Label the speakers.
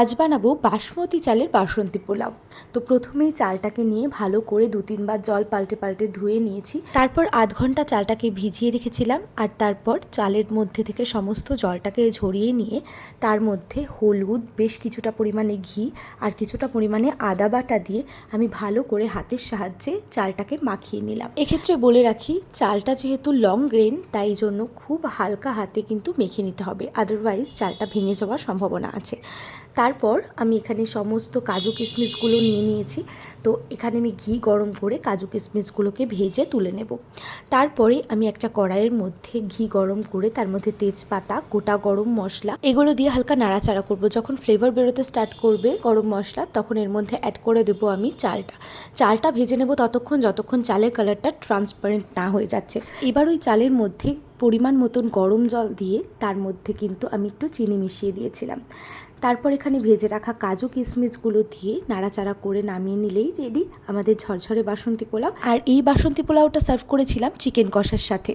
Speaker 1: আজ বানাবো বাসমতি চালের বাসন্তী পোলাও। তো প্রথমেই চালটাকে নিয়ে ভালো করে দু তিনবার জল পাল্টে পাল্টে ধুয়ে নিয়েছি। তারপর আধ ঘণ্টা চালটাকে ভিজিয়ে রেখেছিলাম আর তারপর চালের মধ্যে থেকে সমস্ত জলটাকে ঝরিয়ে নিয়ে তার মধ্যে হলুদ, বেশ কিছুটা পরিমাণে ঘি আর কিছুটা পরিমাণে আদা বাটা দিয়ে আমি ভালো করে হাতের সাহায্যে চালটাকে মাখিয়ে নিলাম। এক্ষেত্রে বলে রাখি, চালটা যেহেতু লং গ্রেন তাই জন্য খুব হালকা হাতে কিন্তু মেখে নিতে হবে। আদারওয়াইজ চালটা ভেঙে যাওয়ার সম্ভাবনা আছে। তারপর আমি এখানে সমস্ত কাজু কিশমিশগুলো নিয়ে নিয়েছি। তো এখানে আমি ঘি গরম করে কাজু কিশমিশগুলোকে ভেজে তুলে নেব। তারপরে আমি একটা কড়াইয়ের মধ্যে ঘি গরম করে তার মধ্যে তেজপাতা, গোটা গরম মশলা এগুলো দিয়ে হালকা নাড়াচাড়া করব। যখন ফ্লেভার বেরোতে স্টার্ট করবে গরম মশলা, তখন এর মধ্যে অ্যাড করে দেবো আমি চালটা। চালটা ভেজে নেব ততক্ষণ যতক্ষণ চালের কালারটা ট্রান্সপারেন্ট না হয়ে যাচ্ছে। এবার ওই চালের মধ্যে পরিমাণ মতন গরম জল দিয়ে তার মধ্যে কিন্তু আমি একটু চিনি মিশিয়ে দিয়েছিলাম। তারপর এখানে ভেজে রাখা কাজু কিশমিশগুলো দিয়ে নাড়াচাড়া করে নামিয়ে নিলেই রেডি আমাদের ঝরঝরে বাসন্তী পোলাও। আর এই বাসন্তী পোলাওটা সার্ভ করেছিলাম চিকেন কষার সাথে।